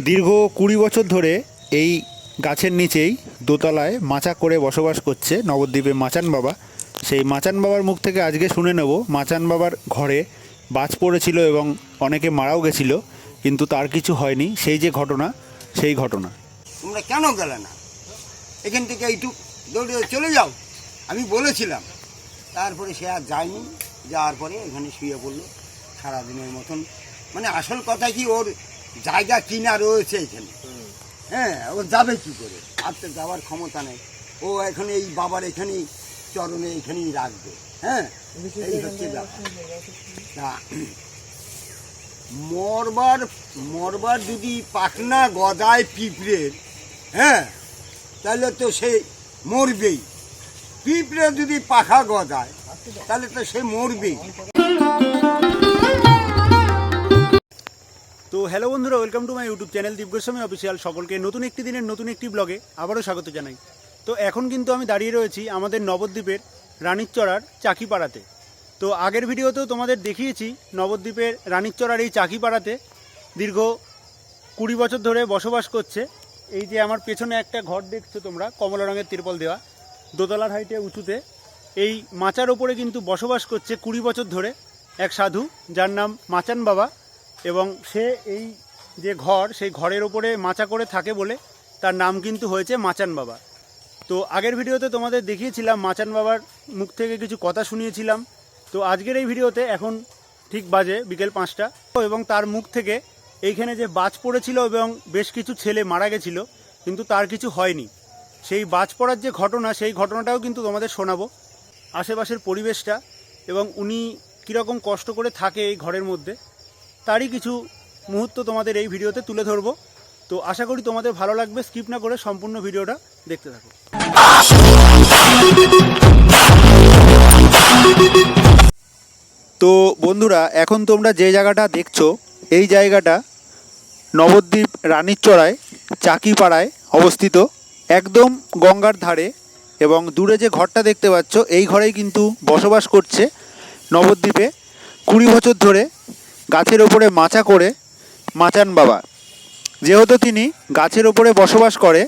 দীর্ঘ কুড়ি বছর ধরে এই গাছের নিচেই দোতলায় মাচা করে বসবাস করছে নবদ্বীপে মাচান বাবা। সেই মাচান বাবার মুখ থেকে আজকে শুনে নেব, মাচান বাবার ঘরে বাজ পড়েছিল এবং অনেকে মারাও গেছিল, কিন্তু তার কিছু হয়নি। সেই যে ঘটনা, সেই ঘটনা। তোমরা কেন গেলে না? এখান থেকে এইটু দৌড়ে চলে যাও। আমি বলেছিলাম। তারপরে সে আর যায়নি। যাওয়ার পরে এখানে শুয়ে পড়ল সারাদিনের মতন। মানে আসল কথা কি ওর জায়গা কিনা রয়েছে এখানে। হ্যাঁ ও যাবে কি করে? আর তো যাওয়ার ক্ষমতা নেই। ও এখন এই বাবার এখানেই চরণে এখানেই রাখবে। হ্যাঁ এই হচ্ছে ব্যাপার। মরবার মরবার যদি পাখনা গদায় পিঁপড়ের হ্যাঁ তাহলে তো সে মরবেই। পিঁপড়ে যদি পাখা গদায় তাহলে তো সে মরবেই। হ্যালো বন্ধুরা welcome to my YouTube channel Deep Goswami official সকলকে নতুন একটি দিনের, নতুন একটি ব্লগে আবারও স্বাগত জানাই। তো এখন কিন্তু আমি দাঁড়িয়ে রয়েছি আমাদের নবদ্বীপের রানীরচড়ার চাকিপাড়াতে। তো আগের ভিডিওতেও তোমাদের দেখিয়েছি নবদ্বীপের রানীরচড়ার এই চাকিপাড়াতে দীর্ঘ কুড়ি বছর ধরে বসবাস করছে। এই যে আমার পেছনে একটা ঘর দেখছ তোমরা, কমলা রঙের তিরপল দেওয়া। দোতলার হাইটে উঁচুতে। এই মাচার ওপরে কিন্তু বসবাস করছে কুড়ি বছর ধরে এক সাধু, যার নাম মাচান বাবা। এবং সে এই যে ঘর, সেই ঘরের ওপরে মাচা করে থাকে বলে তার নাম কিন্তু হয়েছে মাচান বাবা। তো আগের ভিডিওতে তোমাদের দেখিয়েছিলাম মাচান বাবার মুখ থেকে কিছু কথা শুনিয়েছিলাম। তো আজকের এই ভিডিওতে এখন ঠিক বাজে বিকেল পাঁচটা এবং তার মুখ থেকে এইখানে যে বাজ পড়েছিল এবং বেশ কিছু ছেলে মারা গেছিল, কিন্তু তার কিছু হয়নি। সেই বাজ পড়ার যে ঘটনা, সেই ঘটনাটাও কিন্তু তোমাদের শোনাবো। আশেপাশের পরিবেশটা এবং উনি কীরকম কষ্ট করে থাকে এই ঘরের মধ্যে। তারই কিছু মুহূর্ত তোমাদের এই ভিডিওতে তুলে ধরবো। তো আশা করি তোমাদের ভালো লাগবে, স্কিপ না করে সম্পূর্ণ ভিডিওটা দেখতে থাকো। তো বন্ধুরা, এখন তোমরা যে জায়গাটা দেখছ, এই জায়গাটা নবদ্বীপ রানীরচড়ায় চাকিপাড়ায় অবস্থিত। একদম গঙ্গার ধারে এবং দূরে যে ঘরটা দেখতে পাচ্ছ, এই ঘরেই কিন্তু বসবাস করছে নবদ্বীপে কুড়ি বছর ধরে। গাছের ওপরে মাচা করে মাচান বাবা। যেহেতু তিনি গাছের ওপরে বসবাস করে,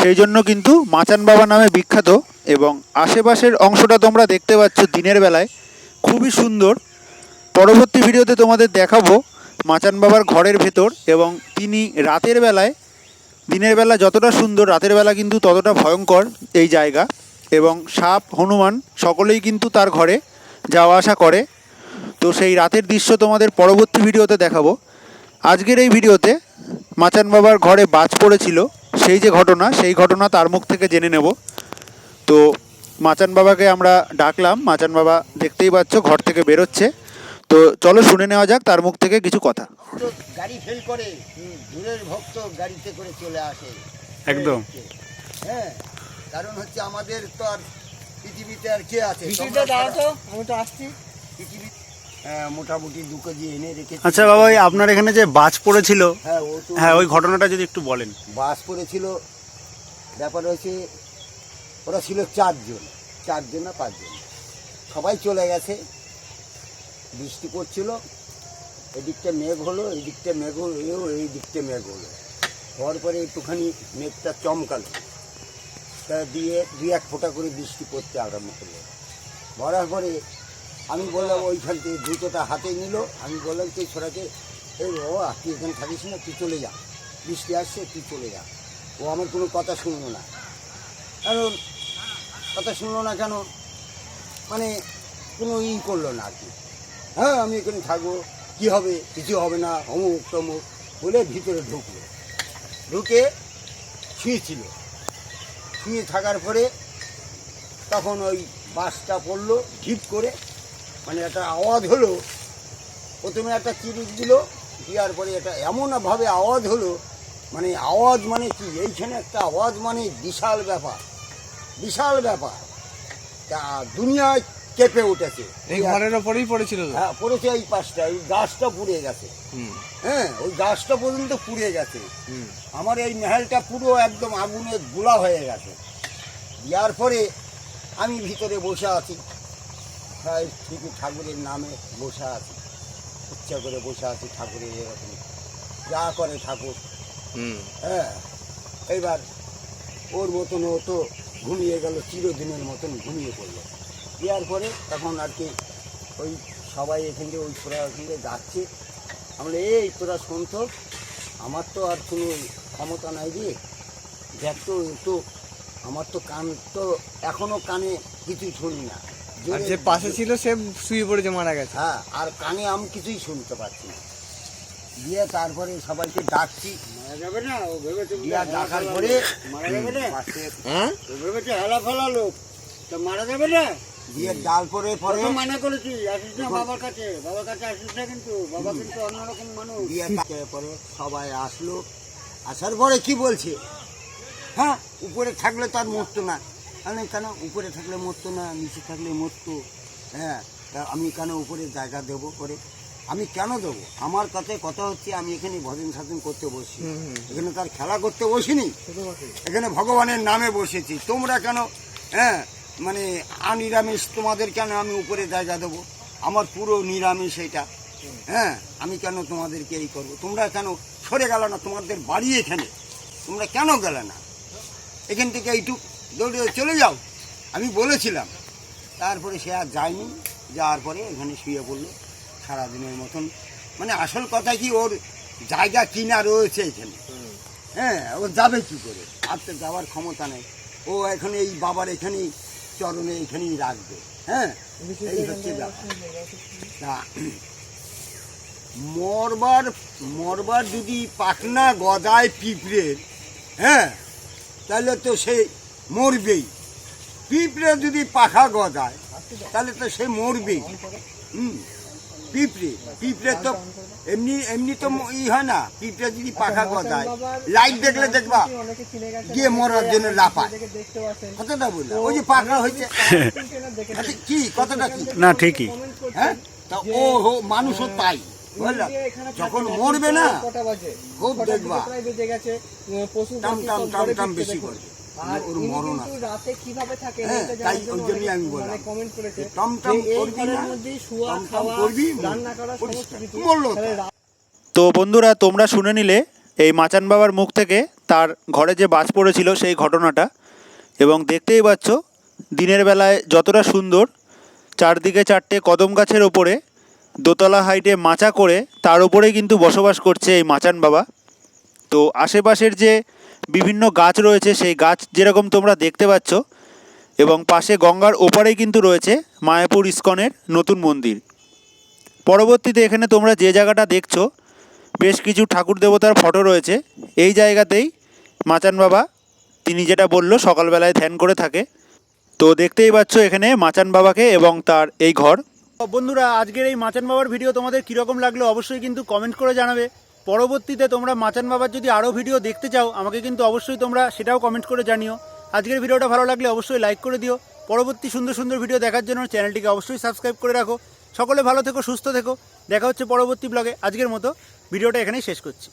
সেই জন্য কিন্তু মাচান বাবা নামে বিখ্যাত এবং আশেপাশের অংশটা তোমরা দেখতে পাচ্ছ দিনের বেলায়। খুবই সুন্দর। পরবর্তী ভিডিওতে তোমাদের দেখাবো মাচান বাবার ঘরের ভেতর এবং তিনি রাতের বেলায়, দিনের বেলা যতটা সুন্দর, রাতের বেলা কিন্তু ততটা ভয়ঙ্কর এই জায়গা এবং সাপ, হনুমান সকলেই কিন্তু তার ঘরে যাওয়া আসা করে। তো সেই রাতের দৃশ্য তোমাদের পরবর্তী ভিডিওতে দেখাবো। আজকের এই ভিডিওতে মাচান বাবার ঘরে বাজ পড়েছিল সেই যে ঘটনা সেই ঘটনা তার মুখ থেকে জেনে নেব। তো মাচান বাবাকে আমরা ডাকলাম মাচান বাবা দেখতেই পাচ্ছ ঘর থেকে বেরোচ্ছে। তো চলো শুনে নেওয়া যাক তার মুখ থেকে কিছু কথা। গাড়ি ফেল করে দূরের ভক্ত গাড়িতে করে চলে আসে। একদম। হ্যাঁ কারণ হচ্ছে আমাদের তো আর পৃথিবীতে আর কে আছে? আমি তো আসছি। পৃথিবী হ্যাঁ, মোটামুটি দু কেজি এনে রেখেছি। আচ্ছা বাবা ওই আপনার এখানে যে বাজ পড়েছিল হ্যাঁ ও তো হ্যাঁ ওই ঘটনাটা যদি একটু বলেন। বাস পড়েছিল ব্যাপার হয়েছে ওরা ছিল চারজন চারজন না পাঁচজন। সবাই চলে গেছে বৃষ্টি পড়ছিল এদিকটা মেঘ হলো এদিকটা মেঘ হলো এই দিকটা মেঘ হলো। হওয়ার পরে একটুখানি মেঘটা চমকালো। তা দিয়ে দুই এক ফোঁটা করে বৃষ্টি পড়তে আরম্ভ করল। ভরার পরে আমি বললাম, ওইখান থেকে জুতোটা হাতে নিল। আমি বললাম, তুই ছোড়াকে এই ও তুই এখানে থাকিস না, তুই চলে যা। বৃষ্টি আসছে, তুই চলে যা। ও আমার কোনো কথা শুনলো না। কারণ কথা শুনলো না কেন? মানে কোনো ই করল না আর কি। হ্যাঁ আমি এখানে থাকব। কী হবে? কিছু হবে না। অমুক তমুক বলে ভিতরে ঢুকলো। ঢুকে শুয়েছিল শুয়ে থাকার পরে তখন ওই বাসটা পড়ল, ঢিপ করে মানে একটা আওয়াজ হলো প্রথমে একটা চিরিক দিল দেওয়ার পরে এটা এমনভাবে আওয়াজ হলো মানে আওয়াজ মানে কি? এইখানে একটা আওয়াজ মানে বিশাল ব্যাপার বিশাল ব্যাপার। তা দুনিয়ায় কেঁপে উঠেছে। এই ঘরের ওপরেই পড়েছিল হ্যাঁ পড়েছে এই পাশটা এই গাছটা পুড়ে গেছে। হ্যাঁ ওই গাছটা পর্যন্ত পুড়ে গেছে। আমার এই মেহেলটা পুরো একদম আগুনে গোলা হয়ে গেছে। দেওয়ার পরে আমি ভিতরে বসে আছি। হ্যাঁ ঠিকই ঠাকুরের নামে বসে আছি? ইচ্ছা করে বসে আছি ঠাকুরের এরকম। যা করে ঠাকুর। হ্যাঁ এইবার ওর মতন ও তো ঘুমিয়ে গেল চিরদিনের মতন ঘুমিয়ে পড়ল। দেওয়ার পরে তখন আর কি ওই সবাই এখান থেকে ওই তোরা ওখান থেকে যাচ্ছে। আমরা এই তোরা শুনত আমার তো আর কোনো ক্ষমতা নাই রে। দেখ তো আমার তো কান তো এখনও কানে কিছুই শুনি না। আর যে পাশে ছিল সে শুয়ে পড়েছে মারা গেছে। হ্যাঁ আর কানে আমি কিছুই শুনতে পাচ্ছি না। দিয়ে তারপরে সবাইকে ডাকছি। মারা যাবে না ও ভেবেছে দিয়া ডাকার পরে মারা যাবে না। হ্যাঁ? ও ভেবেছে হেলা ফেলা লোক তা মারা যাবে না? দিয়ে ডাল পরে পরে মানা করেছি আসিস না বাবার কাছে বাবার কাছে আসিস না কিন্তু বাবা কিন্তু অন্যরকম মানুষ। দিয়ে পরে সবাই আসলো। আসার পরে কি বলছে? হ্যাঁ উপরে থাকলে তার মরতো না। আমি কেন? উপরে থাকলে মরতো না নিচে থাকলে মরতো। হ্যাঁ তা আমি কেন উপরে জায়গা দেবো করে? আমি কেন দেবো? আমার কাছে কথা হচ্ছে আমি এখানে ভজন সাধন করতে বসি। এখানে তার খেলা করতে বসিনি। এখানে ভগবানের নামে বসেছি। তোমরা কেন? হ্যাঁ মানে আনিরামিষ তোমাদের কেন আমি উপরে জায়গা দেবো? আমার পুরো নিরামিষ এটা। হ্যাঁ আমি কেন তোমাদেরকে এই করব? তোমরা কেন সরে গেল না? তোমাদের বাড়ি এখানে। তোমরা কেন গেলে না? এখান থেকে এইটুক। দৌড়ে চলে যাও। আমি বলেছিলাম। তারপরে সে আর যায়নি। যাওয়ার পরে এখানে শুয়ে পড়ল সারাদিনের মতন। মানে আসল কথা কি ওর জায়গা কিনা রয়েছে এখানে। হ্যাঁ ও যাবে কি করে? আর তো যাওয়ার ক্ষমতা নেই। ও এখন এই বাবার এখানেই চরণে এখানেই রাখবে। হ্যাঁ এই হচ্ছে ব্যাপার। তা মরবার মরবার যদি পাখনা গদায় পিঁপড়ের হ্যাঁ তাহলে তো সে মরবেই। পিঁপড়ে যদি পাখা গজায় তাহলে তো সে মরবেই। হুম পিঁপড়ে পিঁপড়ে তো এমনি এমনি তো ই হয় না পিঁপড়ে যদি পাখা গজায় লাইট দেখলে দেখবা গিয়ে মরার জন্য লাফায়। কতটা বললাম ওই যে পাখা হয়েছে আচ্ছা, কি? কতটা কি? না ঠিকই। হ্যাঁ? তা ও হো মানুষও তাই। বুঝলাম যখন মরবে না খুব দেখবা। টাম টাম টাম টাম বেশি করবে ওর মরণ আছে। রাতে কীভাবে থাকে হ্যাঁ, এটা তাই ওই জন্যই আমি বললাম। মানে কমেন্ট করেছে টম টম যে এই করবি না, মধ্যেই শোয়া টম টম খাওয়া করবি, রান্না করা সমস্ত কিছু তো। তো বন্ধুরা তোমরা শুনে নিলে এই মাচান বাবার মুখ থেকে তার ঘরে যে বাজ পড়েছিল সেই ঘটনাটা এবং দেখতেই পাচ্ছ দিনের বেলায় যতটা সুন্দর চারদিকে চারটে কদম গাছের ওপরে দোতলা হাইটে মাচা করে তার ওপরেই কিন্তু বসবাস করছে এই মাচান বাবা। তো আশেপাশের যে বিভিন্ন গাছ রয়েছে, সেই গাছ যেরকম তোমরা দেখতে পাচ্ছ। এবং পাশে গঙ্গার ওপারেই কিন্তু রয়েছে মায়াপুর ইস্কনের নতুন মন্দির। পরবর্তীতে এখানে তোমরা যে জায়গাটা দেখছ, বেশ কিছু ঠাকুর দেবতার ফটো রয়েছে। এই জায়গাতেই মাচান বাবা, তিনি যেটা বলল, সকালবেলায় ধ্যান করে থাকে। তো দেখতেই পাচ্ছ এখানে মাচান বাবাকে এবং তার এই ঘর। বন্ধুরা, আজকের এই মাচান বাবার ভিডিও তোমাদের কীরকম লাগল অবশ্যই কিন্তু কমেন্ট করে জানাবে। পরবর্তীতে তোমরা মাচান বাবার যদি আরও ভিডিও দেখতে চাও, আমাকে কিন্তু অবশ্যই তোমরা সেটাও কমেন্ট করে জানিও। আজকের ভিডিওটা ভালো লাগলে অবশ্যই লাইক করে দিও। পরবর্তী সুন্দর সুন্দর ভিডিও দেখার জন্য চ্যানেলটিকে অবশ্যই সাবস্ক্রাইব করে রাখো। সকলে ভালো থেকো, সুস্থ থেকো। দেখা হচ্ছে পরবর্তী ব্লগে আজকের মতো ভিডিওটা এখানেই শেষ করছি।